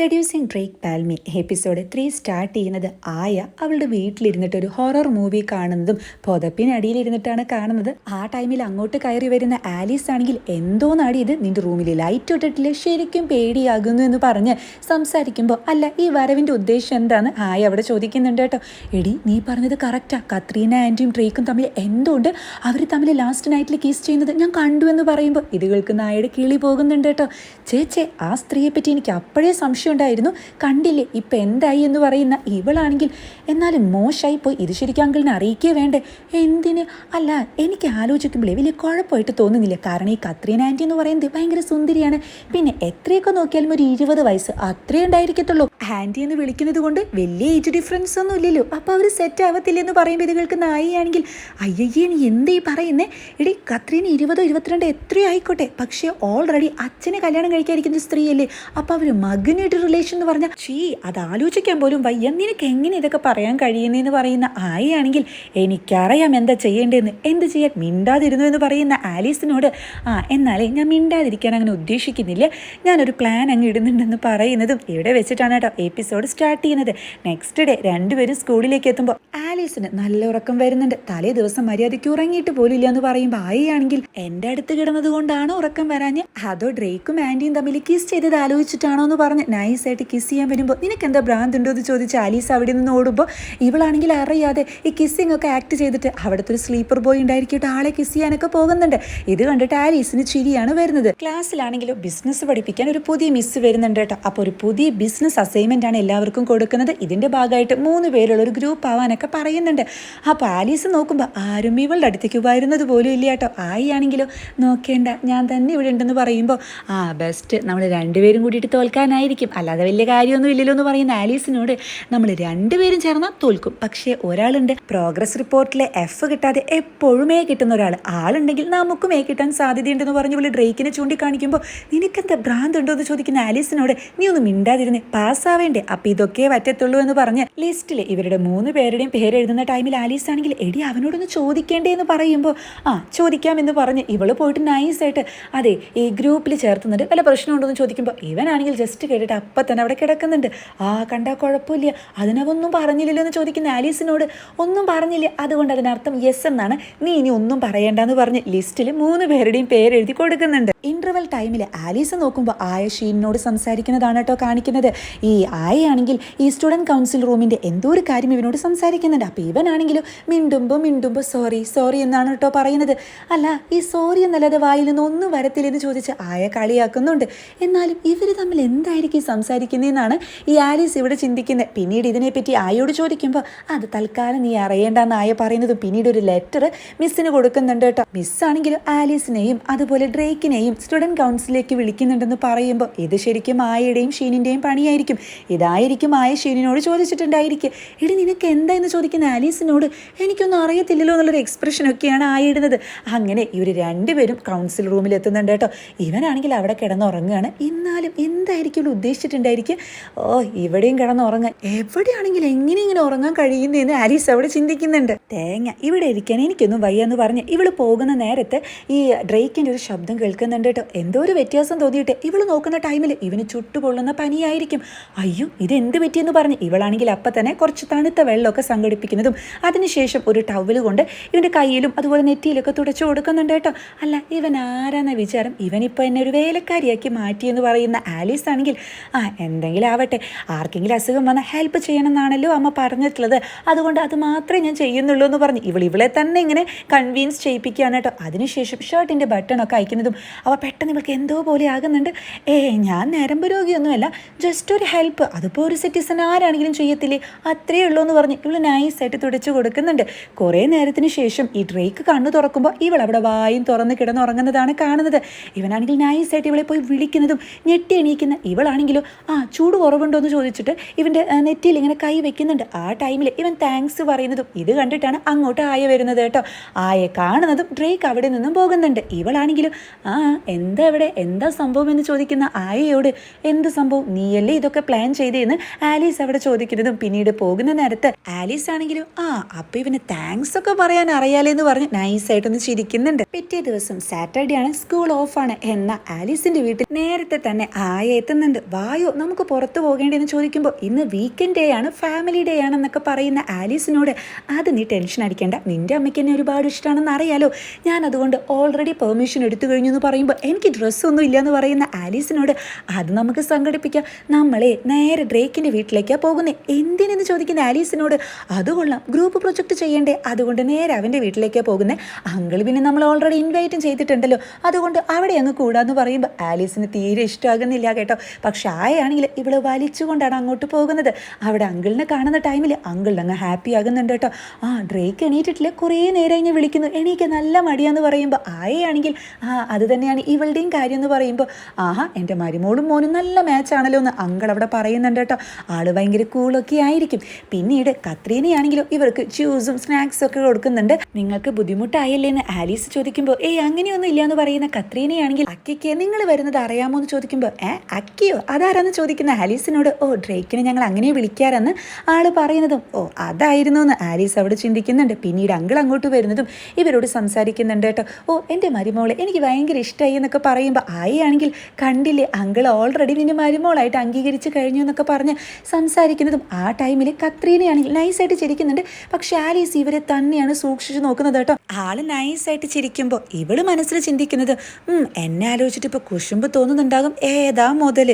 Seducing Drake Palmer episode three start ചെയ്യുന്നത് ആയ അവളുടെ വീട്ടിലിരുന്നിട്ട് ഒരു ഹൊറർ മൂവി കാണുന്നതും പുതപ്പിനടിയിലിരുന്നിട്ടാണ് കാണുന്നത്. ആ ടൈമിൽ അങ്ങോട്ട് കയറി വരുന്ന ആലീസ് ആണെങ്കിൽ എന്തോ ഇത്? നിന്റെ റൂമിൽ ലൈറ്റ് ഇട്ടിട്ടില്ല ശരിക്കും പേടിയാകുന്നു എന്ന് പറഞ്ഞ് സംസാരിക്കുമ്പോൾ അല്ല ഈ വരവിന്റെ ഉദ്ദേശം എന്താണ് ആയ അവിടെ ചോദിക്കുന്നുണ്ട് കേട്ടോ. എടി നീ പറഞ്ഞത് കറക്റ്റാ കത്രീന ആന്റിയും ഡ്രേക്കും തമ്മിൽ എന്തുകൊണ്ട് അവർ തമ്മിൽ ലാസ്റ്റ് നൈറ്റിൽ കീസ് ചെയ്യുന്നത് ഞാൻ കണ്ടു എന്ന് പറയുമ്പോൾ ഇത് കേൾക്കുന്ന ആയുടെ കിളി പോകുന്നുണ്ട് കേട്ടോ. ചേച്ചേ ആ സ്ത്രീയെപ്പറ്റി എനിക്ക് അപ്പോഴേ സംശയം ഉണ്ടായിരുന്നു കണ്ടില്ലേ ഇപ്പം എന്തായി എന്ന് പറയുന്ന ഇവളാണെങ്കിൽ. എന്നാലും മോശമായി പോയി ഇത് ശരിക്കും അങ്കിളിനെ വേണ്ടേ? എന്തിന്? അല്ല എനിക്ക് ആലോചിക്കുമ്പോഴേ വലിയ കുഴപ്പമായിട്ട് തോന്നുന്നില്ല. കാരണം ഈ കത്രീന ആന്റി എന്ന് പറയുന്നത് ഭയങ്കര സുന്ദരിയാണ്. പിന്നെ എത്രയൊക്കെ നോക്കിയാലും ഒരു ഇരുപത് വയസ്സ് അത്രേ ഉണ്ടായിരിക്കത്തുള്ളൂ. ആന്റി എന്ന് വിളിക്കുന്നത് കൊണ്ട് വലിയ ഏജ് ഡിഫറൻസ് ഒന്നും ഇല്ലല്ലോ. അപ്പോൾ അവർ സെറ്റ് ആവത്തില്ലെന്ന് പറയുമ്പോൾ ഇത് കേൾക്കുന്ന ആയിയാണെങ്കിൽ അയ്യയ്യേ നീ എന്തേ പറയുന്നേ? എടി കത്രീന ഇരുപതോ ഇരുപത്തിരണ്ടോ എത്രയോ ആയിക്കോട്ടെ. പക്ഷേ ഓൾറെഡി അച്ഛനെ കല്യാണം കഴിക്കാതിരിക്കുന്ന സ്ത്രീയല്ലേ. അപ്പോൾ അവർ മകനായിട്ട് റിലേഷൻ എന്ന് പറഞ്ഞാൽ ചീ അത് ആലോചിക്കാൻ പോലും വയ്യ. നിനക്ക് എങ്ങനെ ഇതൊക്കെ പറയാൻ കഴിയുന്നതെന്ന് പറയുന്ന ആയിയാണെങ്കിൽ എനിക്കറിയാം എന്താ ചെയ്യേണ്ടതെന്ന് എന്ത് ചെയ്യാൻ മിണ്ടാതിരുന്നു എന്ന് പറയുന്ന ആലീസിനോട് ആ എന്നാലേ ഞാൻ മിണ്ടാതിരിക്കാൻ അങ്ങനെ ഉദ്ദേശിക്കുന്നില്ല. ഞാനൊരു പ്ലാൻ അങ്ങ് ഇടുന്നുണ്ടെന്ന് പറയുന്നതും ഇവിടെ വെച്ചിട്ടാണ് കേട്ടോ എപ്പിസോഡ് സ്റ്റാർട്ട് ചെയ്യുന്നത്. നെക്സ്റ്റ് ഡേ രണ്ടുപേരും സ്കൂളിലേക്ക് എത്തുമ്പോൾ ആലീസിന് നല്ല ഉറക്കം വരുന്നുണ്ട്. തലേ ദിവസം മര്യാദയ്ക്ക് ഉറങ്ങിയിട്ട് പോലില്ല എന്ന് പറയുമ്പോൾ ആയിയാണെങ്കിൽ എന്റെ അടുത്ത് കിടന്നത് കൊണ്ടാണോ ഉറക്കം വരാഞ്ഞ്. അതോ ഡ്രേക്കും ആന്റിയും തമ്മിൽ കിസ് ചെയ്തത് ആലോചിച്ചിട്ടാണോ എന്ന് പറഞ്ഞ്. നൈസായിട്ട് കിസ് ചെയ്യാൻ വരുമ്പോൾ നിനക്ക് എന്താ ഭ്രാന്ത് ഉണ്ടോ എന്ന് ചോദിച്ച് ആലീസ് അവിടെ നിന്ന് ഓടുമ്പോൾ ഇവളാണെങ്കിൽ അറിയാതെ ഈ കിസ്സിംഗ് ഒക്കെ ആക്ട് ചെയ്തിട്ട് അവിടുത്തെ ഒരു സ്ലീപ്പർ ബോയ് ഉണ്ടായിരിക്കട്ടെ ആളെ കിസ് ചെയ്യാനൊക്കെ പോകുന്നുണ്ട്. ഇത് കണ്ടിട്ട് ആലീസിന് ചിരിയാണ് വരുന്നത്. ക്ലാസ്സിലാണെങ്കിലും ബിസിനസ് പഠിപ്പിക്കാൻ ഒരു പുതിയ മിസ് വരുന്നുണ്ട് കേട്ടോ. അപ്പോൾ ഒരു പുതിയ ബിസിനസ് അസൈൻമെന്റ് ആണ് എല്ലാവർക്കും കൊടുക്കുന്നത്. ഇതിന്റെ ഭാഗമായിട്ട് മൂന്ന് പേരുള്ള ഒരു ഗ്രൂപ്പ് ആവാനൊക്കെ പറയുന്നുണ്ട്. അപ്പോൾ ആലീസ് നോക്കുമ്പോൾ ആരും ഇവളുടെ അടുത്തേക്ക് വരുന്നത് പോലും ഇല്ല കേട്ടോ. ആയി ആണെങ്കിലോ? നോക്കേണ്ട. ഞാൻ തന്നെ ഇവിടെ ഉണ്ടെന്ന് പറയുമ്പോൾ ആ ബെസ്റ്റ് നമ്മൾ രണ്ടുപേരും കൂടിയിട്ട് തോൽക്കാനായിരിക്കും. അല്ലാതെ വലിയ കാര്യമൊന്നും ഇല്ലല്ലോ എന്ന് പറയുന്ന ആലീസിനോട് നമ്മൾ രണ്ടുപേരും ചേർന്നാൽ തോൽക്കും. പക്ഷേ ഒരാളുണ്ട് പ്രോഗ്രസ് റിപ്പോർട്ടിലെ എഫ് കിട്ടാതെ എപ്പോഴും കിട്ടുന്ന ഒരാൾ. ആളുണ്ടെങ്കിൽ നമുക്കും എ കിട്ടാൻ സാധ്യതയുണ്ടെന്ന് പറഞ്ഞ് വിളി ഡ്രേക്കിനെ ചൂണ്ടിക്കാണിക്കുമ്പോൾ നിനക്കെന്താ ഭ്രാന്ത് ഉണ്ടോ എന്ന് ചോദിക്കുന്ന ആലീസിനോട് നീ ഒന്ന് മിണ്ടാതിരുന്ന് പാസ്സാവേണ്ടേ? അപ്പം ഇതൊക്കെ പറ്റത്തുള്ളൂ എന്ന് പറഞ്ഞ് ലിസ്റ്റിൽ ഇവരുടെ മൂന്ന് പേരുടെയും പേര് എഴുതുന്ന ടൈമിൽ ആലീസ് ആണെങ്കിൽ എടി അവനോടൊന്ന് ചോദിക്കേണ്ടേ? എന്ന് പറയുമ്പോൾ ആ ചോദിക്കാമെന്ന് പറഞ്ഞ് ഇവൾ പോയിട്ട് നൈസായിട്ട് അതെ ഈ ഗ്രൂപ്പിൽ ചേർത്തുന്നുണ്ട് വല്ല പ്രശ്നമുണ്ടോ? എന്ന് ചോദിക്കുമ്പോൾ ഇവനാണെങ്കിൽ ജസ്റ്റ് കേട്ടിട്ട് അപ്പം തന്നെ അവിടെ കിടക്കുന്നുണ്ട്. ആ കണ്ടാൽ കുഴപ്പമില്ല. അതിനവൊന്നും പറഞ്ഞില്ലല്ലോ എന്ന് ചോദിക്കുന്ന ആലീസിനോട്. ഒന്നും പറഞ്ഞില്ല. അതുകൊണ്ട് അതിനർത്ഥം യെസ് എന്നാണ്. നീ ഇനി ഒന്നും പറയേണ്ടെന്ന് പറഞ്ഞ് ലിസ്റ്റിൽ മൂന്ന് പേരുടെയും പേരെഴുതി കൊടുക്കുന്നുണ്ട്. ഇന്റർവെൽ ടൈമിൽ ആലീസ് നോക്കുമ്പോൾ ആയ ഷീനിനോട് സംസാരിക്കുന്നതാണ് കേട്ടോ കാണിക്കുന്നത്. ഈ ആയയാണെങ്കിൽ ഈ സ്റ്റുഡന്റ് കൗൺസിൽ റൂമിന്റെ എന്തോ ഒരു കാര്യം ഇവനോട് സംസാരിക്കുന്നുണ്ട്. അപ്പോൾ ഇവനാണെങ്കിലും മിണ്ടുമ്പോൾ മിണ്ടുമ്പോൾ സോറി സോറി എന്നാണ് കേട്ടോ പറയുന്നത്. അല്ല ഈ സോറി എന്നല്ലാതെ വായിൽ നിന്ന് ഒന്നും വരത്തില്ലെന്ന് ചോദിച്ച് ആയ കളിയാക്കുന്നുണ്ട്. എന്നാലും ഇവർ തമ്മിൽ എന്തായിരിക്കും സംസാരിക്കുന്നതെന്നാണ് ഈ ആലീസ് ഇവിടെ ചിന്തിക്കുന്നത് പിന്നീട് ഇതിനെപ്പറ്റി ആയോട് ചോദിക്കുമ്പോൾ അത് തൽക്കാലം നീ അറിയേണ്ടെന്ന് ആയ പറയുന്നത് പിന്നീട് ഒരു ലെറ്റർ മിസ്സിന് കൊടുക്കുന്നുണ്ട് കേട്ടോ. മിസ്സാണെങ്കിലും ആലീസിനെയും അതുപോലെ ഡ്രേക്കിനെയും സ്റ്റുഡന്റ് കൗൺസിലേക്ക് വിളിക്കുന്നുണ്ടെന്ന് പറയുമ്പോൾ ഇത് ശരിക്കും ആയയുടെയും ഷീനിന്റെയും പണിയായിരിക്കും. ഇതായിരിക്കും ആയ ഷീനിനോട് ചോദിച്ചിട്ടുണ്ടായിരിക്കും. എടി നിനക്ക് എന്താ എന്ന് ചോദിക്കുന്ന ആലീസിനോട് എനിക്കൊന്നും അറിയത്തില്ലല്ലോ എന്നുള്ളൊരു എക്സ്പ്രഷനൊക്കെയാണ് ആയിടുന്നത് അങ്ങനെ ഇവർ രണ്ടുപേരും കൗൺസിൽ റൂമിൽ എത്തുന്നുണ്ട് കേട്ടോ. ഇവനാണെങ്കിൽ അവിടെ കിടന്നുറങ്ങുകയാണ് എന്നാലും എന്തായിരിക്കും ഇവിടെ ഉദ്ദേശിച്ചിട്ടുണ്ടായിരിക്കും ഓ ഇവിടെയും കിടന്ന് ഉറങ്ങാൻ. എവിടെയാണെങ്കിലും എങ്ങനെ ഇങ്ങനെ ഉറങ്ങാൻ കഴിയുന്നതെന്ന് ആലീസ് അവിടെ ചിന്തിക്കുന്നുണ്ട്. തേങ്ങ ഇവിടെ ഇരിക്കാൻ എനിക്കൊന്നും വയ്യ എന്ന് പറഞ്ഞ് ഇവൾ പോകുന്ന നേരത്തെ ഈ ഡ്രേക്കിന്റെ ഒരു ശബ്ദം കേൾക്കുന്നുണ്ട് കേട്ടോ. എന്തോ ഒരു വ്യത്യാസം തോന്നിയിട്ട് ഇവൾ നോക്കുന്ന ടൈമിൽ ഇവന് ചുട്ടുപൊള്ളുന്ന പനിയായിരിക്കും. അയ്യോ ഇത് എന്ത് പറ്റിയെന്ന് പറഞ്ഞ് ഇവളാണെങ്കിൽ അപ്പം തന്നെ കുറച്ച് തണുത്ത വെള്ളമൊക്കെ സംഘടിപ്പിക്കുന്നതും അതിനുശേഷം ഒരു ടവൽ കൊണ്ട് ഇവന്റെ കയ്യിലും അതുപോലെ നെറ്റിയിലൊക്കെ തുടച്ചു കൊടുക്കുന്നുണ്ട് കേട്ടോ. അല്ല ഇവൻ ആരാന്ന വിചാരം ഇവനിപ്പോൾ എന്നെ ഒരു വേലക്കാരിയാക്കി മാറ്റിയെന്ന് പറയുന്ന ആലീസ് ആണെങ്കിൽ ആ എന്തെങ്കിലും ആവട്ടെ. ആർക്കെങ്കിലും അസുഖം വന്നാൽ ഹെൽപ്പ് ചെയ്യണമെന്നാണല്ലോ അമ്മ പറഞ്ഞിട്ടുള്ളത്. അതുകൊണ്ട് അത് മാത്രമേ ഞാൻ ചെയ്യുന്നുള്ളൂ എന്ന് പറഞ്ഞു. ഇവൾ ഇവളെ തന്നെ ഇങ്ങനെ കൺവീൻസ് ചെയ്യിപ്പിക്കുകയാണ് കേട്ടോ. അതിനുശേഷം ഷർട്ടിന്റെ ബട്ടണൊക്കെ അയക്കുന്നതും അവ പെട്ടെന്ന് ഇവൾക്ക് എന്തോ പോലെ ആകുന്നുണ്ട്. ഏ ഞാൻ നരമ്പ് രോഗിയൊന്നുമല്ല ജസ്റ്റ് ഒരു ഹെൽപ്പ് അതിപ്പോൾ ഒരു സിറ്റിസൺ ആരാണെങ്കിലും ചെയ്യത്തില്ലേ? അത്രയേ ഉള്ളൂ എന്ന് പറഞ്ഞ്. ഇവൾ നൈസായിട്ട് തുടച്ചു കൊടുക്കുന്നുണ്ട്. കുറേ നേരത്തിന് ശേഷം ഈ ഡ്രേക്ക് കണ്ണു തുറക്കുമ്പോൾ ഇവൾ അവിടെ വായും തുറന്ന് കിടന്നുറങ്ങുന്നതാണ് കാണുന്നത്. ഇവനാണെങ്കിൽ നൈസായിട്ട് ഇവളെ പോയി വിളിക്കുന്നതും ഞെട്ടി എണീക്കുന്ന ഇവളാണെങ്കിലോ ആ ചൂട് കുറവുണ്ടോ? എന്ന് ചോദിച്ചിട്ട് ഇവന്റെ നെറ്റിയിൽ ഇങ്ങനെ കൈ വെക്കുന്നുണ്ട്. ആ ടൈമിൽ ഇവൻ താങ്ക്സ് പറയുന്നതും ഇത് കണ്ടിട്ടാണ് അങ്ങോട്ട് ആയ വരുന്നത് കേട്ടോ. ആയെ കാണുന്നതും ഡ്രേക്ക് അവിടെ നിന്നും പോകുന്നുണ്ട്. ഇവളാണെങ്കിലും ആ എന്താ ഇവിടെ? എന്താ സംഭവം? എന്ന് ചോദിക്കുന്ന ആയയോട് എന്ത് സംഭവം? നീയല്ലേ ഇതൊക്കെ പ്ലാൻ ചെയ്തേന്ന്? ആലീസ് അവിടെ ചോദിക്കുന്നതും പിന്നീട് പോകുന്ന നേരത്ത് ആലീസ് ആണെങ്കിലും ആ അപ്പൊ ഇവന് താങ്ക്സ് ഒക്കെ പറയാൻ അറിയാലേ എന്ന് പറഞ്ഞ് നൈസായിട്ടൊന്ന് ചിരിക്കുന്നുണ്ട്. പിറ്റേ ദിവസം സാറ്റർഡേ ആണ് സ്കൂൾ ഓഫ് ആണ്. എന്ന ആലീസിന്റെ വീട്ടിൽ നേരത്തെ തന്നെ ആയ എത്തുന്നുണ്ട്. വായോ നമുക്ക് പുറത്തു പോകേണ്ടതെന്ന് ചോദിക്കുമ്പോൾ ഇന്ന് വീക്കെൻഡ് ഡേ ആണ് ഫാമിലി ഡേ ആണെന്നൊക്കെ പറയുന്ന ആലീസിനോട് അത് നീ ടെൻഷൻ അടിക്കേണ്ട നിന്റെ അമ്മയ്ക്ക് എന്നെ ഒരുപാട് ഇഷ്ടമാണെന്ന് അറിയാലോ. ഞാൻ അതുകൊണ്ട് ഓൾറെഡി പെർമിഷൻ എടുത്തു കഴിഞ്ഞു എന്ന് പറയുമ്പോൾ എനിക്ക് ഡ്രസ്സൊന്നും ഇല്ലയെന്ന് പറയുന്ന ആലീസിനോട് അത് നമുക്ക് സംഘടിപ്പിക്കാം. നമ്മളെ നേരെ ഡ്രേക്കിന്റെ വീട്ടിലേക്കാണ് പോകുന്നത് എന്തിനെന്ന് ചോദിക്കുന്ന ആലീസിനോട് അത് കൊള്ളാം ഗ്രൂപ്പ് പ്രൊജക്റ്റ് ചെയ്യേണ്ടേ. അതുകൊണ്ട് നേരെ അവന്റെ വീട്ടിലേക്കാണ് പോകുന്നത് അങ്കിൾ പിന്നെ നമ്മൾ ഓൾറെഡി ഇൻവൈറ്റും ചെയ്തിട്ടുണ്ടല്ലോ. അതുകൊണ്ട് അവിടെ അങ്ങ് കൂടാന്ന് പറയുമ്പോൾ ആലീസിന് തീരെ ഇഷ്ടമാകുന്നില്ല കേട്ടോ. പക്ഷെ ആയാണെങ്കിൽ ഇവൾ വലിച്ചുകൊണ്ടാണ് അങ്ങോട്ട് പോകുന്നത്. അവിടെ അങ്കിളിനെ കാണുന്ന ടൈമിൽ അങ്കിൾ അങ്ങ് ഹാപ്പി ആകുന്നുണ്ട് കേട്ടോ. ആ ഡ്രേക്ക് എണീറ്റിട്ടില്ല? കുറേ നേരം ഇങ്ങനെ വിളിക്കുന്നു. എണീക്ക് നല്ല മടിയാന്ന് പറയുമ്പോൾ ആയയാണെങ്കിൽ ആ അത് തന്നെയാണ് ഇവളുടെയും കാര്യം എന്ന് പറയുമ്പോൾ ആഹാ എന്റെ മരുമോളും മോനും നല്ല മാച്ചാണല്ലോ എന്ന് അങ്കിൾ അവിടെ പറയുന്നുണ്ട് കേട്ടോ. ആൾ ഭയങ്കര കൂളൊക്കെ ആയിരിക്കും. പിന്നീട് കത്രീനയാണെങ്കിലും ഇവർക്ക് ജ്യൂസും സ്നാക്സും ഒക്കെ കൊടുക്കുന്നുണ്ട്. നിങ്ങൾക്ക് ബുദ്ധിമുട്ടായല്ലേ? എന്ന് ആലീസ് ചോദിക്കുമ്പോൾ ഏയ് അങ്ങനെയൊന്നും ഇല്ല എന്ന് പറയുന്ന കത്രീനയാണെങ്കിൽ അക്കിക്ക് നിങ്ങൾ വരുന്നത് അറിയാമോ? എന്ന് ചോദിക്കുമ്പോൾ ഏ അക്കിയോ? അതാരാന്ന് ചോദിക്കുന്ന ആലീസിനോട് ഓ ഡ്രേക്കിനെ ഞങ്ങൾ അങ്ങനെ വിളിക്കാറെന്ന് ആൾ പറയുന്നതും ഓ അതായിരുന്നു എന്ന് ആലീസ് അവിടെ ചിന്തിക്കുന്നുണ്ട്. പിന്നീട് അങ്കിൾ അങ്ങോട്ട് വരുന്നതും ഇവരോട് സംസാരിക്കുന്നുണ്ട് കേട്ടോ. ഓ എന്റെ മരുമോളെ എനിക്ക് ഭയങ്കര ഇഷ്ടമായി എന്നൊക്കെ പറയുമ്പോൾ ആയിയാണെങ്കിൽ കണ്ടില്ലേ അങ്കിൾ ഓൾറെഡി നിന്നെ മരുമോളായിട്ട് അംഗീകരിച്ച് കഴിഞ്ഞു എന്നൊക്കെ പറഞ്ഞ് സംസാരിക്കുന്നതും ആ ടൈമിൽ കത്രീനയാണെങ്കിൽ നൈസായിട്ട് ചിരിക്കുന്നുണ്ട്. പക്ഷെ ആലീസ് ഇവരെ തന്നെയാണ് സൂക്ഷിച്ചു നോക്കുന്നത് കേട്ടോ. ആൾ നൈസായിട്ട് ചിരിക്കുമ്പോൾ ഇവൾ മനസ്സിൽ ചിന്തിക്കുന്നത് "ഉം, എന്നെ ആലോചിച്ചിട്ട് ഇപ്പോൾ കുശുമ്പ് തോന്നുന്നുണ്ടാകും ഏതാ മുതൽ?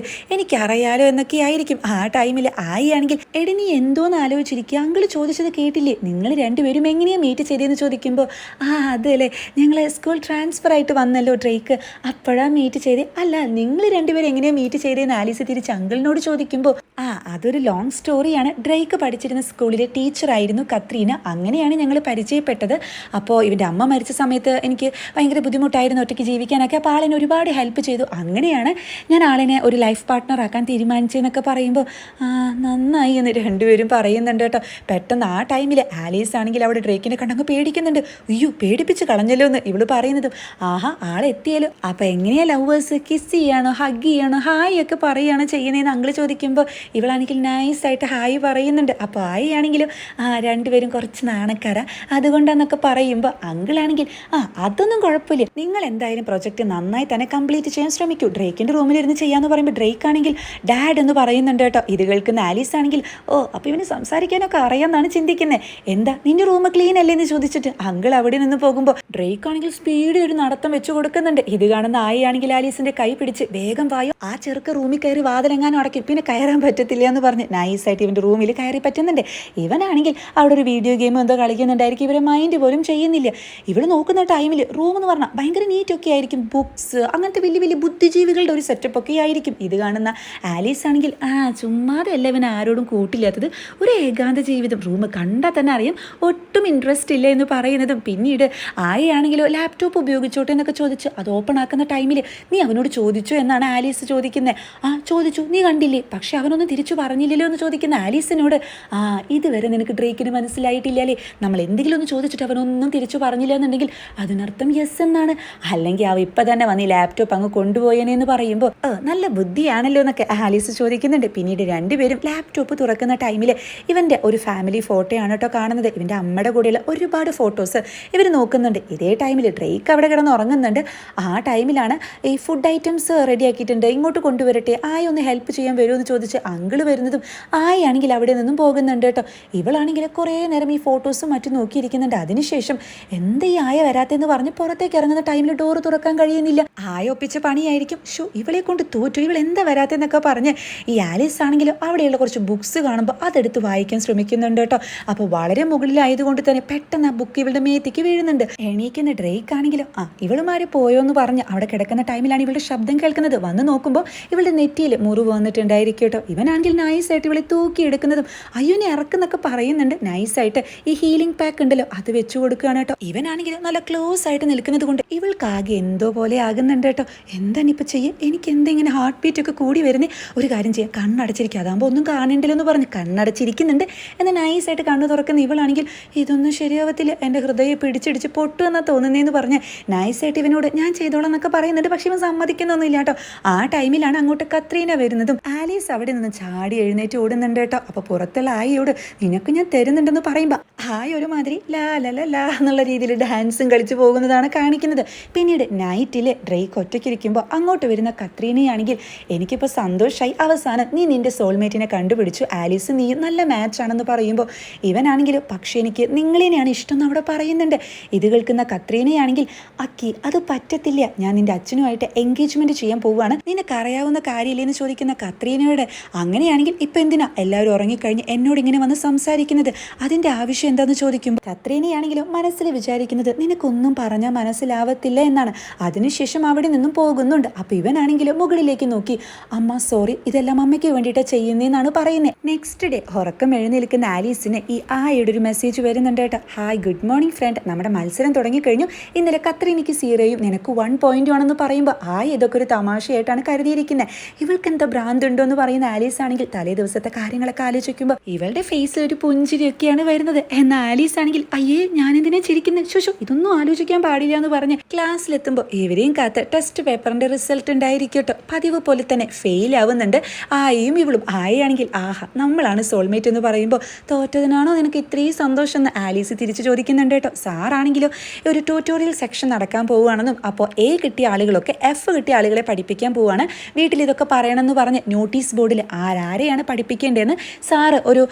എനിക്കറിയാലോ എന്നൊക്കെ ആയിരിക്കും. ആ ടൈമിൽ ആയിയാണെങ്കിൽ എടി നീ എന്തോന്ന് ആലോചിച്ചിരിക്കുക അങ്കിൾ ചോദിച്ചത് കേട്ടില്ലേ? നിങ്ങൾ രണ്ടുപേരും എങ്ങനെയാണ് മീറ്റ് ചെയ്തതെന്ന് ചോദിക്കുമ്പോൾ ആ അതല്ലേ. ഞങ്ങൾ സ്കൂൾ ട്രാൻസ്ഫർ ആയിട്ട് വന്നല്ലോ ഡ്രേക്ക്. അപ്പോഴാണ് മീറ്റ് ചെയ്തത് അല്ല നിങ്ങൾ രണ്ടുപേരും എങ്ങനെയാണ് മീറ്റ് ചെയ്തതെന്ന് ആലീസ് തിരിച്ച് അങ്കിളിനോട് ചോദിക്കുമ്പോൾ ആ അതൊരു ലോങ് സ്റ്റോറിയാണ് ഡ്രേക്ക് പഠിച്ചിരുന്ന സ്കൂളിലെ ടീച്ചറായിരുന്നു കത്രീന. അങ്ങനെയാണ് ഞങ്ങൾ പരിചയപ്പെട്ടത്. അപ്പോൾ ഇവന്റെ അമ്മ മരിച്ച സമയത്ത് എനിക്ക് ഭയങ്കര ബുദ്ധിമുട്ടായിരുന്നു. ഒറ്റയ്ക്ക് ജീവിക്കാനൊക്കെ അപ്പോൾ ആളിനെ ഒരുപാട് ഹെൽപ്പ് ചെയ്തു. അങ്ങനെയാണ് ഞാൻ ആളിനെ ഒരു ലൈഫ് പാർട്ട്ണർ ആക്കാൻ തീരുമാനിച്ചെന്നൊക്കെ പറയുമ്പോൾ ആ നന്നായി എന്ന് രണ്ടുപേരും പറയുന്നുണ്ട് കേട്ടോ. പെട്ടെന്ന് ആ ടൈമിൽ ആലീസ് ആണെങ്കിൽ അവിടെ ഡ്രേക്കിനെ കണ്ടങ്ങ് പേടിക്കുന്നുണ്ട്. അയ്യോ പേടിപ്പിച്ച് കളഞ്ഞല്ലോ എന്ന് ഇവൾ പറയുന്നതും. ആഹാ ആളെത്തിയാലോ. അപ്പോൾ എങ്ങനെയാ ലവേഴ്സ് കിസ് ചെയ്യണോ ഹഗ് ചെയ്യണോ ഹായ് ഒക്കെ പറയുകയാണോ ചെയ്യുന്നതെന്ന് അങ്കിൾ ചോദിക്കുമ്പോൾ ഇവളാണെങ്കിൽ നൈസായിട്ട് ഹായ് പറയുന്നുണ്ട്. അപ്പോൾ ഹായ് ആണെങ്കിലും ആ രണ്ടുപേരും കുറച്ച് നാണക്കാര. അതുകൊണ്ടാന്നൊക്കെ പറയുമ്പോൾ അങ്കിളാണെങ്കിൽ ആ അതൊന്നും കുഴപ്പമില്ല. നിങ്ങൾ എന്തായാലും പ്രൊജക്റ്റ് നന്നായി തന്നെ കംപ്ലീറ്റ് ചെയ്യാൻ ശ്രമിക്കൂ. ഡ്രേക്കിന്റെ റൂമിലിരുന്ന് ചെയ്യാന്ന് പറയുമ്പോൾ ഡ്രേക്ക് ആണെങ്കിൽ ഡാഡ് എന്ന് പറയുന്നുണ്ട് കേട്ടോ. ഇത് കേൾക്കുന്ന ആലീസ് ആണെങ്കിൽ ഓ അപ്പോൾ ഇവന് സംസാരിക്കാനൊക്കെ അറിയാമെന്നാണ് ചിന്തിക്കുന്നത് എന്താ നിന്റെ റൂം ക്ലീൻ അല്ലേ? എന്ന് ചോദിച്ചിട്ട് അങ്കിൾ അവിടെ നിന്ന് പോകുമ്പോൾ ഡ്രേക്ക് ആണെങ്കിൽ സ്പീഡ് ഒരു നടത്തം വെച്ച് കൊടുക്കുന്നുണ്ട്. ഇത് കാണുന്ന ആയാണെങ്കിൽ ആലീസിന്റെ കൈ പിടിച്ച് വേഗം വായോ. ആ ചെറുക്ക റൂമിൽ കയറി വാതിലെങ്ങാനും അടക്കി പിന്നെ കയറാൻ പറ്റത്തില്ല എന്ന് പറഞ്ഞ് നൈസായിട്ട് ഇവന്റെ റൂമിൽ കയറി പറ്റുന്നുണ്ട്. ഇവനാണെങ്കിൽ അവിടെ ഒരു വീഡിയോ ഗെയിം എന്തോ കളിക്കുന്നുണ്ടായിരിക്കും. ഇവരെ മൈൻഡ് പോലും ചെയ്യുന്നില്ല. ഇവൾ നോക്കുന്ന ടൈമിൽ റൂം എന്ന് പറഞ്ഞാൽ ഭയങ്കര നീറ്റൊക്കെ ആയിരിക്കും. ബുക്സ് അങ്ങനത്തെ വലിയ വലിയ ബുദ്ധിജീവികളുടെ ഒരു സെറ്റപ്പ് ഒക്കെ ആയിരിക്കും. ഇത് കാണുന്ന ആലീസ് ആണെങ്കിൽ ആ ചുമ്മാതെ അല്ല ഇവൻ ആരോടും കൂട്ടില്ലാത്തത് ഒരു ഏകാന്ത ജീവിതം. റൂം കണ്ടാൽ തന്നെ അറിയാം ഒട്ടും ഇൻട്രസ്റ്റ് ഇല്ല എന്ന് പറയുന്നതും. പിന്നീട് ആയാണെങ്കിലോ ലാപ്ടോപ്പ് ഉപയോഗിച്ചോട്ടെ എന്നൊക്കെ ചോദിച്ചു അത് ഓപ്പൺ ആക്കുന്ന ടൈമിൽ നീ അവനോട് ചോദിച്ചു എന്നാണ് ആലീസ് ചോദിക്കുന്നത് ആ ചോദിച്ചു നീ കണ്ടില്ലേ? പക്ഷേ അവനൊന്നും തിരിച്ചു പറഞ്ഞില്ലല്ലോ എന്ന് ചോദിക്കുന്ന ആലീസിനോട് ആ ഇതുവരെ നിനക്ക് ഡ്രേക്കിന് മനസ്സിലായിട്ടില്ലാലേ നമ്മൾ എന്തെങ്കിലും ഒന്ന് ചോദിച്ചിട്ട് അവനൊന്നും തിരിച്ചു പറഞ്ഞില്ല എന്നുണ്ടെങ്കിൽ അതിനർത്ഥം യെസ് എന്നാണ്. അല്ലെങ്കിൽ അവ ഇപ്പം തന്നെ വന്ന് ഈ ലാപ്ടോപ്പ് അങ്ങ് കൊണ്ടുപോയനെ എന്ന് പറയുമ്പോൾ നല്ല ബുദ്ധിയാണല്ലോ എന്നൊക്കെ ആലീസ് ചോദിക്കുന്നുണ്ട്. പിന്നീട് രണ്ടുപേരും ലാപ്ടോപ്പ് തുറക്കുന്ന ടൈമിൽ ഇവന്റെ ഒരു ഫാമിലി ഫോട്ടോയാണ് കേട്ടോ കാണുന്നത്. ഇവന്റെ അമ്മയുടെ കൂടെയുള്ള ഒരുപാട് ഫോട്ടോസ് ഇവർ നോക്കുന്നുണ്ട്. ഇതേ ടൈമിൽ ഡ്രേക്ക് അവിടെ കിടന്ന് ഉറങ്ങുന്നുണ്ട്. ആ ടൈമിലാണ് ഈ ഫുഡ് ഐറ്റംസ് റെഡി ആക്കിയിട്ടുണ്ട്. ഇങ്ങോട്ട് കൊണ്ടുവരട്ടെ ആയ ഒന്ന് ഹെൽപ്പ് ചെയ്യാൻ വരുമോ എന്ന് ചോദിച്ച് അങ്കിൾ വരുന്നതും ആയാണെങ്കിൽ അവിടെ നിന്നും പോകുന്നുണ്ട് കേട്ടോ ഇവളാണെങ്കിൽ കുറേ നേരം ഈ ഫോട്ടോസും മറ്റും നോക്കിയിരിക്കുന്നുണ്ട്. അതിനുശേഷം എന്ത് ഈ ആയ വരാത്തെന്ന് പറഞ്ഞ് പുറത്തേക്ക് ഇറങ്ങുന്ന ടൈമിൽ ഡോറ് തുറക്കാൻ കഴിയുന്നില്ല. ആയ ഒപ്പിച്ച പണിയായിരിക്കും. ഷോ ഇവളെ കൊണ്ട് തോറ്റു. ഇവൾ എന്താ വരാത്തെന്നൊക്കെ പറഞ്ഞ് ഈ ആലീസ് ആണെങ്കിലും അവിടെയുള്ള കുറച്ച് ബുക്സ് കാണുമ്പോൾ അതെടുത്ത് വായിക്കാൻ ശ്രമിക്കുന്നുണ്ട് കേട്ടോ. അപ്പോൾ വളരെ മുകളിലായതുകൊണ്ട് തന്നെ പെട്ടെന്ന് ആ ബുക്ക് ഇവളുടെ മേത്തേക്ക് വീഴുന്നുണ്ട്. എണീക്കുന്ന ഡ്രേക്ക് ആണെങ്കിലും ആ ഇവളുമാര് പോയോ എന്ന് പറഞ്ഞ് അവിടെ കിടക്കുന്ന ടൈമിലാണ് ഇവളുടെ ശബ്ദം കേൾക്കുന്നത്. വന്ന് നോക്കുമ്പോൾ ഇവളുടെ നെറ്റിയിൽ മുറിവ് വന്നിട്ടുണ്ടായിരിക്കും കേട്ടോ. ഇവനാണെങ്കിൽ നൈസായിട്ട് ഇവളെ തൂക്കി എടുക്കുന്നതും അയ്യോ നീ ഇറക്കുന്നൊക്കെ പറയുന്നുണ്ട്. നൈസായിട്ട് ഈ ഹീലിംഗ് പാക്ക് ഉണ്ടല്ലോ അത് വെച്ചു കൊടുക്കുകയാണ് കേട്ടോ. ഇവനാണെങ്കിൽ നല്ല ക്ലോസ് ആയിട്ട് നിൽക്കുന്നത് കൊണ്ട് ഇവൾക്ക് ആകെ എന്തോ പോലെ ആകുന്നുണ്ട് കേട്ടോ. എന്താണ് ഇപ്പം ചെയ്യുക എനിക്ക് എന്തെങ്കിലും ഹാർട്ട് ബീറ്റ് ഒക്കെ കൂടി വരുന്നേ ഒരു കാര്യം ചെയ്യാം. കണ്ണടച്ചിരിക്കുക. അതാകുമ്പോൾ ഒന്നും കാണണ്ടല്ലോ എന്ന് പറഞ്ഞ് കണ്ണടച്ചിരിക്കുന്നുണ്ട്. എന്നാൽ നൈസായിട്ട് കണ്ണു തുറക്കുന്ന ഇവളാണെങ്കിൽ ഇതൊന്നും ശരിയാവത്തില്ല. എന്റെ ഹൃദയം പിടിച്ചിടിച്ച് പൊട്ടുമെന്നാ തോന്നുന്നതെന്ന് പറഞ്ഞ് നൈസായിട്ട് ഇവനോട് ഞാൻ ചെയ്തോളാം എന്നൊക്കെ പറയുന്നുണ്ട്. പക്ഷെ ഇവൻ സമ്മതിക്കുന്നൊന്നുമില്ല കേട്ടോ. ആ ടൈമിലാണ് അങ്ങോട്ട് കത്രീന വരുന്നതും. ആലീസ് അവിടെ നിന്ന് ചാടി എഴുന്നേറ്റ് ഓടുന്നുണ്ട് കേട്ടോ. അപ്പോൾ പുറത്തുള്ള ആയിയോട് നിനക്ക് ഞാൻ തരുന്നുണ്ടെന്ന് പറയുമ്പോൾ ആയി ഒരുമാതിരി ല ല ലാ എന്നുള്ള രീതിയിൽ ഡാൻസും കളിച്ച് പോകുന്നതാണ് കാണിക്കുന്നത്. പിന്നീട് നൈറ്റിൽ ഡ്രേക്ക് ഒറ്റയ്ക്കിരിക്കുമ്പോൾ അങ്ങോട്ട് വരുന്ന കത്രീനയാണെങ്കിൽ എനിക്കിപ്പോൾ സന്തോഷമായി അവസാനം നീ നിന്റെ സോൾമേറ്റിനെ കണ്ടുപിടിച്ചു. ആലീസ് നീ നല്ല മാച്ചാണെന്ന് പറയുമ്പോൾ ഇവനാണെങ്കിൽ പക്ഷേ എനിക്ക് നിങ്ങളെയാണ് ഇഷ്ടം എന്ന് അവിടെ പറയുന്നുണ്ട്. ഇത് കേൾക്കുന്ന കത്രീനയാണെങ്കിൽ അക്കി അത് പറ്റത്തില്ല. ഞാൻ നിന്റെ അച്ഛനുമായിട്ട് എൻഗേജ്മെന്റ് ചെയ്യാൻ പോവുകയാണ്. നിനക്കറിയാവുന്ന കാര്യമില്ലെന്ന് ചോദിക്കുന്ന കത്രീനയോട് അങ്ങനെയാണെങ്കിൽ ഇപ്പം എന്തിനാ എല്ലാവരും ഉറങ്ങിക്കഴിഞ്ഞ് എന്നോട് ഇങ്ങനെ വന്ന് സംസാരിക്കുന്നത്? അതിന്റെ ആവശ്യം എന്താണെന്ന് ചോദിക്കുമ്പോൾ കത്രീനയാണെങ്കിലും മനസ്സിൽ വിചാരിക്കുന്നത് നിനക്കൊന്നും പറഞ്ഞാൽ മനസ്സിലാവത്തില്ല എന്നാണ്. അതിനുശേഷം അവിടെ നിന്നും പോകുന്നുണ്ട്. അപ്പോൾ ഇവനാണെങ്കിലും മുകളിലേക്ക് നോക്കി. അമ്മ സോറി ഇതെല്ലാം അമ്മയ്ക്ക് വേണ്ടിയിട്ട് ചെയ്യുന്നതെന്നാണ് പറയുന്നത് നെക്സ്റ്റ് ഡേ ഉറക്കം എഴുന്നേൽക്കുന്ന ആലീസിന് ഈ ആയുടെ ഒരു മെസ്സേജ് വരുന്നുണ്ട് കേട്ടോ. ഹായ് ഗുഡ് മോർണിംഗ് ഫ്രണ്ട് നമ്മുടെ മത്സരം തുടങ്ങിക്കഴിഞ്ഞു. ഇന്നലെ കത്രീനിക്ക് സീറയും നിനക്ക് വൺ പോയിന്റ് ആണെന്ന് പറയുമ്പോൾ ആ ഇതൊക്കെ ഒരു തമാശയായിട്ടാണ് കരുതിയിരിക്കുന്നത് ഇവൾക്ക് എന്താ ഭ്രാന്ത് ഉണ്ടോ എന്ന് പറയുന്ന ആലീസ് ആണെങ്കിൽ തലേ ദിവസത്തെ കാര്യങ്ങളൊക്കെ ആലോചിക്കുമ്പോൾ ഇവളുടെ ഫേസിൽ ഒരു പുഞ്ചിരിയൊക്കെയാണ് വരുന്നത്. എന്നാൽ ആലീസ് ആണെങ്കിൽ അയ്യേ ഞാൻ എന്തിനാ ചിരിക്കുന്നത് ശുശു ഇതൊന്നും ആലോചിക്കാൻ പാടില്ല എന്ന് പറഞ്ഞ് ക്ലാസ്സിലെത്തുമ്പോൾ ഇവരെയും കാത്ത് ടെസ്റ്റ് പേപ്പറിന്റെ റിസൾട്ട് ഉണ്ടായിരിക്കട്ടോ പതിവ് പോലെ തന്നെ ഫെയിൽ ആവുന്നുണ്ട്. ആയും ഇവളും. ആയാണെങ്കിൽ ആഹാ നമ്മളാണ് സോൾമേറ്റ് എന്ന് പറയുമ്പോൾ തോറ്റതിനാണോ നിനക്ക് ഇത്രയും സന്തോഷം എന്ന് ആലീസ് തിരിച്ചു ചോദിക്കുന്നുണ്ട് കേട്ടോ. സാറാണെങ്കിലോ ഒരു ട്യൂട്ടോറിയൽ സെക്ഷൻ നടക്കാൻ പോവുകയാണെന്നും അപ്പോൾ എ കിട്ടിയ ആളുകളൊക്കെ എഫ് കിട്ടിയ ആളുകളെ പഠിപ്പിക്കാൻ പോവുകയാണ്. വീട്ടിൽ ഇതൊക്കെ പറയണമെന്ന് പറഞ്ഞ് നോട്ടീസ് ബോർഡിൽ ആരാരെയാണ് പഠിപ്പിക്കേണ്ടതെന്ന് സാറ് ഒരു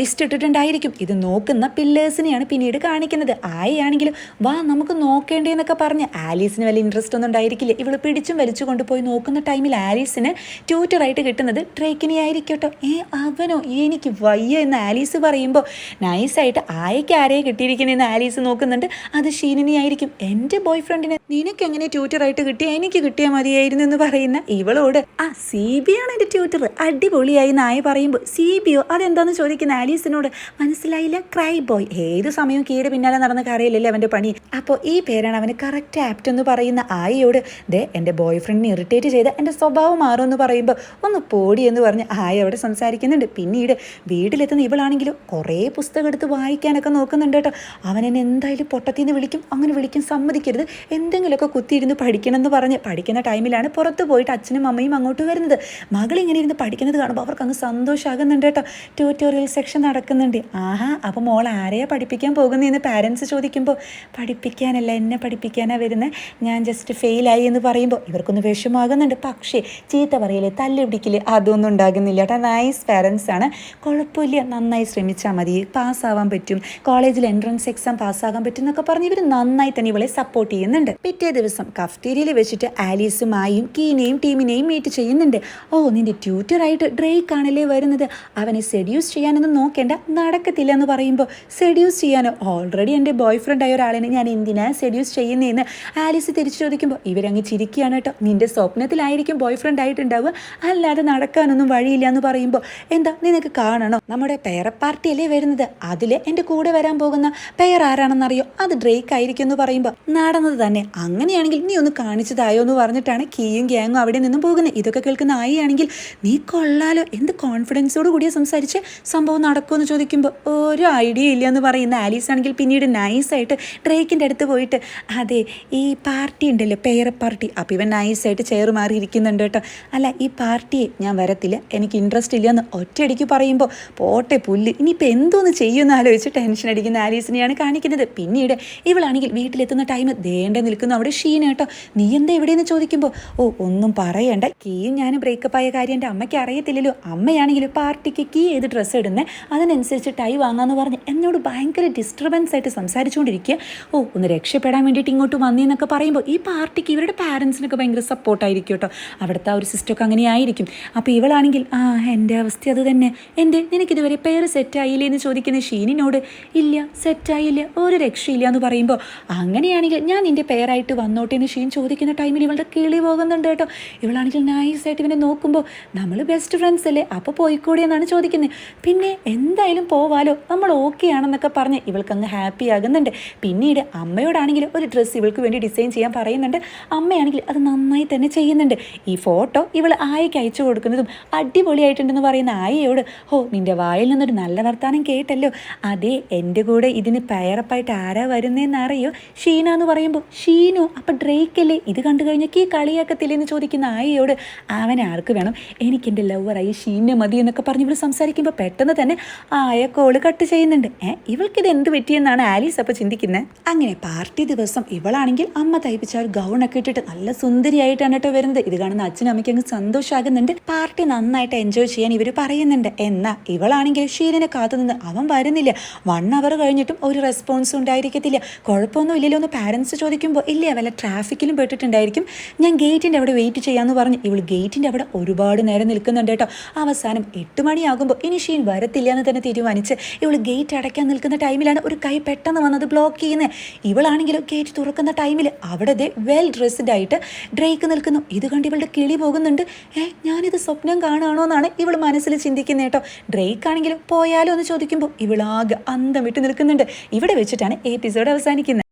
ലിസ്റ്റ് ഇട്ടിട്ടുണ്ടായിരിക്കും. ഇത് നോക്കുന്ന പില്ലേഴ്സിനെയാണ് പിന്നീട് കാണിക്കുന്നത്. ആയാണെങ്കിലും വാ നമുക്ക് നോക്കേണ്ടതെന്നൊക്കെ പറഞ്ഞ് ആലീസിന് വലിയ ഇൻട്രസ്റ്റ് ഒന്നും ഉണ്ടായിരിക്കില്ല. ഇവൾ പിടിച്ചും വലിച്ചു കൊണ്ടുപോയി നോക്കുന്ന ടൈമിൽ ആലീസിന് ട്യൂറ്ററായിട്ട് കിട്ടുന്നത് ട്രേക്കിനെ ആയിരിക്കട്ടോ ഏ അവനോ? എനിക്ക് വയ്യ എന്ന് ആലീസ് പറയുമ്പോൾ നൈസായിട്ട് ആയയ്ക്ക് ആരെയെ കിട്ടിയിരിക്കുന്നതെന്ന് ആലീസ് നോക്കുന്നുണ്ട്. അത് ഷീനിനെ ആയിരിക്കും എന്റെ ബോയ് ഫ്രണ്ടിന് നിനക്ക് എങ്ങനെ ട്യൂറ്ററായിട്ട് കിട്ടിയ എനിക്ക് കിട്ടിയാൽ മതിയായിരുന്നു എന്ന് പറയുന്ന ഇവളോട് ആ സി ബി ആണ് എന്റെ ട്യൂറ്റർ. അടിപൊളിയായി നായ പറയുമ്പോൾ സി ബിയോ അതെന്താന്ന് ചോദിക്കുന്ന ആലീസിനോട് മനസ്സിലായില്ല ക്രൈ ബോയ്. ഏത് സമയവും കീടെ പിന്നാലെ നടന്ന കരയില്ലല്ലേ അവന്റെ പണി? അപ്പോൾ ഈ പേരാണ് അവന് കറക്റ്റ് ആപ്റ്റ് എന്ന് പറയുന്ന ആയയോട് ദേ എന്റെ ബോയ് ഫ്രണ്ടിനെ ഇറിറ്റേറ്റ് ചെയ്ത് എന്റെ സ്വഭാവം മാറുമെന്ന് പറയുമ്പോൾ ഒന്ന് പോടി എന്ന് പറഞ്ഞ് ആയ അവിടെ സംസാരിക്കുന്നുണ്ട്. പിന്നീട് വീട്ടിലെത്തുന്ന ഇവളാണെങ്കിലും കുറേ പുസ്തകം എടുത്ത് വായിക്കാനൊക്കെ നോക്കുന്നുണ്ട് കേട്ടോ. അവൻ എന്നെ എന്തായാലും പൊട്ടത്തിന്ന് വിളിക്കും അങ്ങനെ വിളിക്കും സമ്മതിക്കരുത്. എന്തെങ്കിലുമൊക്കെ കുത്തിയിരുന്ന് പഠിക്കണം എന്ന് പറഞ്ഞ് പഠിക്കുന്ന ടൈമിലാണ് പുറത്ത് പോയിട്ട് അച്ഛനും അമ്മയും അങ്ങോട്ട് വരുന്നത്. മകൾ ഇങ്ങനെ ഇരുന്ന് പഠിക്കുന്നത് കാണുമ്പോൾ അവർക്ക് അങ്ങ് സന്തോഷമാകുന്നുണ്ട് കേട്ടോ. ട്യൂട്ടോറിയൽ സെക്ഷൻ നടക്കുന്നുണ്ട്. ആഹാ അപ്പോൾ മോൾ ആരെയാ പഠിപ്പിക്കാൻ പോകുന്നതെന്ന് പാരൻസ് ചോദിക്കുമ്പോൾ പഠിപ്പിക്കാനല്ല എന്നെ പഠിപ്പിക്കാനാണ് വരുന്നത് ഞാൻ ജസ്റ്റ് ഫെയിലായി എന്ന് പറയുമ്പോൾ ഇവർക്കൊന്ന് വിഷമാകുന്നുണ്ട് പക്ഷേ ചീത്ത പറയൽ? തല്ല് പിടിക്കൽ അതൊന്നും ഉണ്ടാകുന്നില്ല. കേട്ടോ നൈസ് പാരൻസ് ആണ്. കുഴപ്പമില്ല. നന്നായി ശ്രമിച്ചാൽ മതി. പാസ്സാവാൻ പറ്റും. കോളേജിൽ എൻട്രൻസ് എക്സാം പാസ്സാകാൻ പറ്റും എന്നൊക്കെ പറഞ്ഞ് ഇവർ നന്നായി തന്നെ ഇവളെ സപ്പോർട്ട് ചെയ്യുന്നുണ്ട്. പിറ്റേ ദിവസം കഫ്റ്റീരിയയിൽ വെച്ചിട്ട് ആലീസുമായും കീനെയും ടീമിനെയും മീറ്റ് ചെയ്യുന്നുണ്ട്. ഓ നിന്റെ ട്യൂറ്ററായിട്ട് ഡ്രേക്ക് ആണല്ലേ വരുന്നത്? അവനെ സെഡ്യൂസ് ചെയ്യാനൊന്നും നോക്കേണ്ട. നടക്കത്തില്ല എന്ന് പറയുമ്പോൾ സെഡ്യൂസ് ചെയ്യാനോ ഓൾറെഡി എന്റെ ബോയ് ഫ്രണ്ട് ആയ ഒരാളിനെ ഞാൻ എന്തിനാ സെഡ്യൂസ് ചെയ്യുന്നതെന്ന് ആലീസ് തിരിച്ചു ചോദിക്കുമ്പോൾ ഇവരങ്ങ് ചിരിക്കുകയാണ് കേട്ടോ. നിന്റെ സ്വപ്നത്തിലായിരിക്കും ബോയ് ഫ്രണ്ട് ആയിട്ടുണ്ടാവുക അല്ലാതെ നടക്കാനൊന്നും വഴിയില്ല എന്ന് പറയുമ്പോൾ എന്താ നിനക്ക് കാണണോ? നമ്മുടെ പെയർ പാർട്ടി അല്ലേ വരുന്നത്. അതിൽ എന്റെ കൂടെ വരാൻ പോകുന്ന പെയർ ആരാണെന്നറിയോ? അത് ഡ്രേക്ക് ആയിരിക്കും എന്ന് പറയുമ്പോൾ നടന്നത് തന്നെ. അങ്ങനെയാണെങ്കിൽ നീ ഒന്ന് കാണിച്ചതായോ എന്ന് പറഞ്ഞിട്ടാണ് കീയും ഗ്യാങ്ങും അവിടെ നിന്നും പോകുന്നത്. ഇതൊക്കെ കേൾക്കുന്ന ആയിയാണെങ്കിൽ നീ കൊള്ളാലോ. എന്ത് കോൺഫിഡൻസോട് കൂടിയ സംസാരിച്ച് സംഭവം നടക്കുമെന്ന് ചോദിക്കുമ്പോൾ ഒരു ഐഡിയ ഇല്ല എന്ന് പറയുന്ന ആലീസ് ആണെങ്കിൽ പിന്നീട് നൈസായിട്ട് ഡ്രേക്കിന്റെ അടുത്ത് പോയിട്ട് അതെ ഈ പാർട്ടി ഉണ്ടല്ലോ പെയർ പാർട്ടി. അപ്പോൾ ഇവൻ നൈസായിട്ട് ചെയർ മാറിയിരിക്കുന്നുണ്ട് കേട്ടോ. അല്ല ഈ പാർട്ടിയെ ഞാൻ വരത്തില്ല. എനിക്ക് ഇൻട്രസ്റ്റ് ഇല്ല എന്ന് ഒറ്റയടിക്ക് പറയുമ്പോൾ പോട്ടെ പുല്ല് ഇനിയിപ്പോൾ എന്തോന്ന് ചെയ്യുമെന്ന് ആലോചിച്ച് ടെൻഷൻ അടിക്കുന്ന ആലീസിനെയാണ് കാണിക്കുന്നത്. പിന്നീട് ഇവളാണെങ്കിൽ വീട്ടിലെത്തുന്ന ടൈം ദേണ്ട നിൽക്കുന്നു. അവിടെ ഷീന കേട്ടോ നീ എന്താ എവിടെയെന്ന് ചോദിക്കുമ്പോൾ ഓ ഒന്നും പറയണ്ട. കീയും ഞാൻ ബ്രേക്കപ്പ് ആയ കാര്യം എന്റെ അമ്മയ്ക്ക് അറിയത്തില്ലല്ലോ. അമ്മയാണെങ്കിൽ പാർട്ടിക്ക് കീ ഏത് ഡ്രസ്സ് ഇടുന്നത് അതിനനുസരിച്ച് ടൈ വാങ്ങാമെന്ന് പറഞ്ഞ് എന്നോട് ഭയങ്കര ഡിസ്റ്റർബൻസ് ആയിട്ട് സംസാരിച്ചുകൊണ്ടിരിക്കുക. ഓ ഒന്ന് രക്ഷപ്പെടാൻ വേണ്ടിയിട്ട് ഇങ്ങോട്ട് വന്നിന്നൊക്കെ പറയുമ്പോൾ ഈ പാർട്ടിക്ക് ഇവരുടെ പാരൻസിനൊക്കെ ഭയങ്കര സപ്പോർട്ടായിരിക്കും കേട്ടോ. അവിടുത്തെ ആ ഒരു സിസ്റ്റമൊക്കെ അങ്ങനെ ആയിരിക്കും അപ്പോൾ ഇവളാണെങ്കിൽ ആ എന്റെ അവസ്ഥ അത് തന്നെ. എന്റെ നിനക്കിതുവരെ പേര് സെറ്റായില്ലേ? എന്ന് ചോദിക്കുന്ന ഷീനിനോട് ഇല്ല സെറ്റായില്ല ഒരു രക്ഷയില്ല എന്ന് പറയുമ്പോൾ അങ്ങനെയാണെങ്കിൽ ഞാൻ നിന്റെ പേരായിട്ട് വന്നോട്ടെ എന്ന് ഷീൻ ചോദിക്കുന്ന ടൈമിൽ ഇവളുടെ കിളി പോകുന്നുണ്ട് കേട്ടോ. ഇവളാണെങ്കിൽ നൈസായിട്ട് ഇവനെ നോക്കുമ്പോൾ നമ്മൾ ബെസ്റ്റ് ഫ്രണ്ട്സ് അല്ലേ? അപ്പോൾ പോയിക്കൂടി എന്നാണ് ചോദിക്കുന്നത് പിന്നെ എന്തായാലും പോവാലോ നമ്മൾ ഓക്കെ ആണെന്നൊക്കെ പറഞ്ഞ് ഇവൾക്ക് അങ്ങ് ഹാപ്പി ആകുന്നുണ്ട്. പിന്നീട് അമ്മയോടാണെങ്കിൽ ഒരു ഡ്രസ്സ് ഇവൾക്ക് വേണ്ടി ഡിസൈൻ ചെയ്യാൻ പറയുന്നുണ്ട്. അമ്മയാണെങ്കിൽ അത് നന്നായി തന്നെ ചെയ്യുന്നുണ്ട്. ഈ ഫോട്ടോ ഇവൾ ആയയ്ക്ക് അയച്ചു കൊടുക്കുന്നതും അടിപൊളിയായിട്ടുണ്ടെന്ന് പറയുന്ന ആയയോട് ഹോ നിന്റെ വായിൽ നിന്നൊരു നല്ല വർത്താനം കേട്ടല്ലോ. അതെ എന്റെ കൂടെ ഇതിന് പയറപ്പായിട്ട് ആരാ വരുന്നതെന്ന് അറിയോ? ഷീന എന്ന് പറയുമ്പോൾ ഷീനു അപ്പം ഡ്രേക്കല്ലേ? ഇത് കണ്ടു കഴിഞ്ഞാൽ ഈ കളിയാക്കത്തില്ലേ എന്ന് ചോദിക്കുന്ന ആയയോട് അവൻ ആർക്ക് വേണം? എനിക്ക് എന്റെ ലവറായി ഷീനെ മതി എന്നൊക്കെ പറഞ്ഞ് ഇവൾ സംസാരിക്കുമ്പോൾ പെട്ടെന്ന് തന്നെ ആയ കോൾ കട്ട് ചെയ്യുന്നുണ്ട്. ഏ ഇവൾക്കിത് എന്ത് പറ്റിയെന്നാണ് ആലീസ് അപ്പോൾ ചിന്തിക്കുന്നത് അങ്ങനെ പാർട്ടി ദിവസം ഇവളാണെങ്കിൽ അമ്മ തയ്പ്പിച്ച ഒരു ഗൗണൊക്കെ ഇട്ടിട്ട് നല്ല സുന്ദരിയായിട്ടാണ് കേട്ടോ വരുന്നത്. ഇത് കാണുന്ന അച്ഛനും അമ്മയ്ക്ക് അങ്ങ് സന്തോഷമാകുന്നുണ്ട് പാർട്ടി നന്നായിട്ട് എൻജോയ് ചെയ്യാൻ ഇവർ പറയുന്നുണ്ട്. എന്നാ ഇവളാണെങ്കിൽ ഷീലിനെ കാത്തുനിന്ന് അവൻ വരുന്നില്ല. വൺ അവർ കഴിഞ്ഞിട്ടും ഒരു റെസ്പോൺസും ഉണ്ടായിരിക്കത്തില്ല. കുഴപ്പമൊന്നും ഇല്ലല്ലോ എന്ന് പാരൻസ് ചോദിക്കുമ്പോൾ ഇല്ല വല്ല ട്രാഫിക്കിലും പെട്ടിട്ടുണ്ടായിരിക്കും. ഞാൻ ഗേറ്റിന്റെ അവിടെ വെയിറ്റ് ചെയ്യാമെന്ന് പറഞ്ഞ് ഇവൾ ഗേറ്റിന്റെ അവിടെ ഒരുപാട് നേരം നിൽക്കുന്നുണ്ട് കേട്ടോ. അവസാനം എട്ട് മണിയാകുമ്പോൾ ഇനി ഷീൻ വരത്തില്ല എന്ന് തന്നെ തീരുമാനിച്ച് ഇവൾ ഗേറ്റ് അടയ്ക്കാൻ നിൽക്കുന്ന ടൈമിലാണ് ഒരു കൈ പെട്ടെന്ന് വന്നത് ബ്ലോക്ക് ചെയ്യുന്നത് ഇവളാണെങ്കിലും ഗേറ്റ് തുറക്കുന്ന ടൈമിൽ അവിടെ ദേ വെൽ ഡ്രസ്ഡ് ആയിട്ട് ഡ്രേക്ക് നിൽക്കുന്നു. ഇത് കണ്ട് ഇവളുടെ കിളി പോകുന്നുണ്ട് ഏ ഞാനിത് സ്വപ്നം കാണുകയാണോ എന്നാണ് ഇവൾ മനസ്സിൽ ചിന്തിക്കുന്നത് കേട്ടോ. ഡ്രേക്ക് ആണെങ്കിലും പോയാലോ എന്ന് ചോദിക്കുമ്പോൾ ഇവളാകെ അന്തം വിട്ട് നിൽക്കുന്നുണ്ട്. ഇവിടെ വെച്ചിട്ടാണ് എപ്പിസോഡ് അവസാനിക്കുന്നത്.